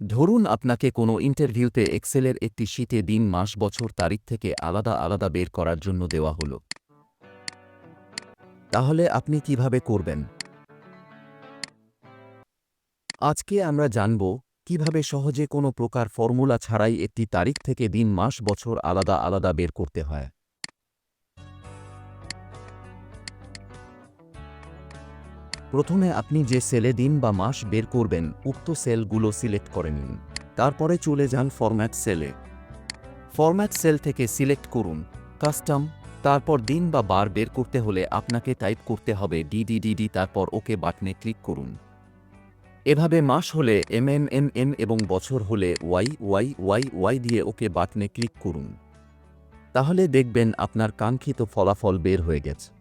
ধরুন আপনাকে কোনো ইন্টারভিউতে এক্সেলের একটি শীতে দিন, মাস, বছর, তারিখ থেকে আলাদা আলাদা বের করার জন্য দেওয়া হল। তাহলে আপনি কীভাবে করবেন? আজকে আমরা জানব কীভাবে সহজে কোনো প্রকার ফর্মুলা ছাড়াই একটি তারিখ থেকে দিন, মাস, বছর আলাদা আলাদা বের করতে হয়। প্রথমে আপনি যে সেলে দিন বা মাস বের করবেন, উক্ত সেলগুলো সিলেক্ট করে নিন। তারপরে চলে যান ফরম্যাট সেলে। ফরম্যাট সেল থেকে সিলেক্ট করুন, কাস্টম, তারপর দিন বা বার বের করতে হলে আপনাকে টাইপ করতে হবে ডিডিডিডি, তারপর ওকে বাটনে ক্লিক করুন। এভাবে মাস হলে এম এম এম এম এবং বছর হলে ওয়াই ওয়াই ওয়াই ওয়াই দিয়ে ওকে বাটনে ক্লিক করুন। তাহলে দেখবেন আপনার কাঙ্ক্ষিত ফলাফল বের হয়ে গেছে।